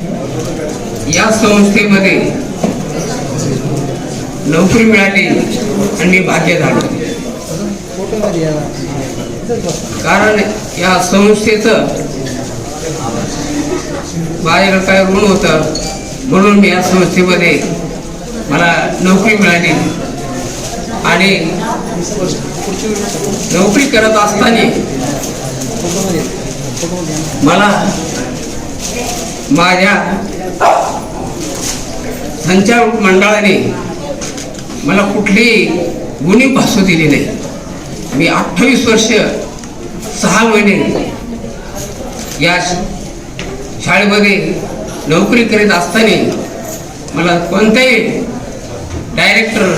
या संस्थेमध्ये नोकरी मिळाली आणि मी भाग्य झालो. कारण या संस्थेचं बाहेर काय ऋण होतं म्हणून मी या संस्थेमध्ये मला नोकरी मिळाली. आणि नोकरी करत असताना मला माझ्या संचालक मंडळाने मला कुठलीही गुन्हे भासू दिली नाही. मी अठ्ठावीस वर्ष सहा महिने या शाळेमध्ये नोकरी करीत असताना मला कोणत्याही डायरेक्टर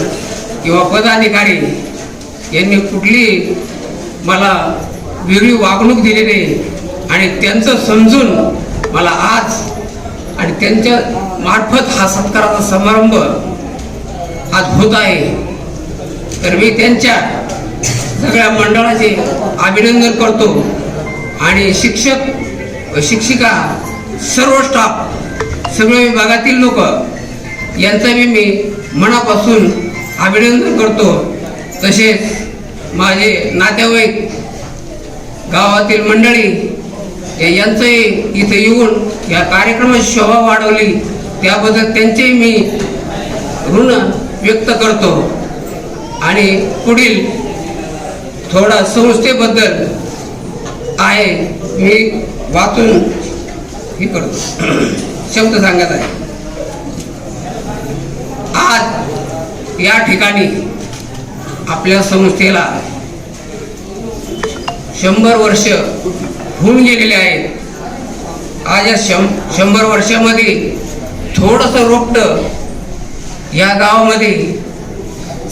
किंवा पदाधिकारी यांनी कुठली मला वेगळी वागणूक दिली नाही आणि त्यांचं समजून मला आज आणि त्यांच्या मार्फत हा सत्काराचा समारंभ आज होत आहे. तर मी त्यांच्या सगळ्या मंडळाचे अभिनंदन करतो आणि शिक्षक व शिक्षिका सर्व स्टाफ सगळे विभागातील लोक यांचा मी मी मनापासून अभिनंदन करतो. तसेच माझे नातेवाईक गावातील मंडळी यांचंही इथे येऊन या कार्यक्रमाची शोभा वाढवली. त्याबद्दल त्यांचेही मी ऋण व्यक्त करतो. आणि पुढील थोडा संस्थेबद्दल आहे मी वाचून हे करतो. शब्द सांगत आहे. आज या ठिकाणी आपल्या संस्थेला शंभर वर्ष होऊन गेलेले आहेत. आज या शं शंभर वर्षामध्ये थोडंसं रोपटं या गावामध्ये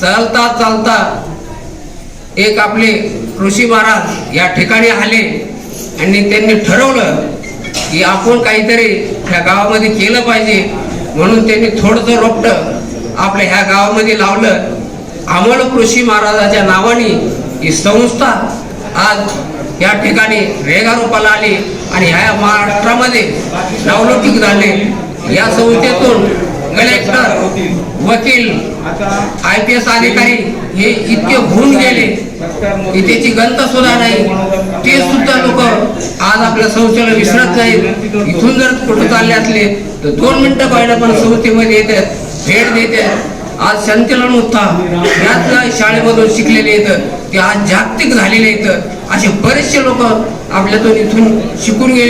चालता चालता एक आपले ऋषी महाराज या ठिकाणी आले आणि त्यांनी ठरवलं की आपण काहीतरी ह्या गावामध्ये केलं पाहिजे. म्हणून त्यांनी थोडंसं रोपटं आपल्या ह्या गावामध्ये लावलं. आम्हाला कृषी महाराजाच्या नावाने ही संस्था आज या ठिकाणी रेगारूपाला आली आणि ह्या महाराष्ट्रामध्ये नावलौकिक झाले. या संस्थेतून कलेक्टर वकील आय पी एस अधिकारी हे इतके होऊन गेले. की त्याची गंत सुद्धा नाही. ते सुद्धा लोक आज आपल्या संस्थेला विसरत नाहीत. इथून जर कुठे चालले असले तर दोन मिनिटं पाहिलं पण संस्थेमध्ये येतात भेट देतात. आज संचलन उत्थान. याच शाळेमधून शिकलेले येतं. ते आज जागतिक झालेले येतं. असे बरेचसे लोक आपल्यातून इथून शिकून गेले.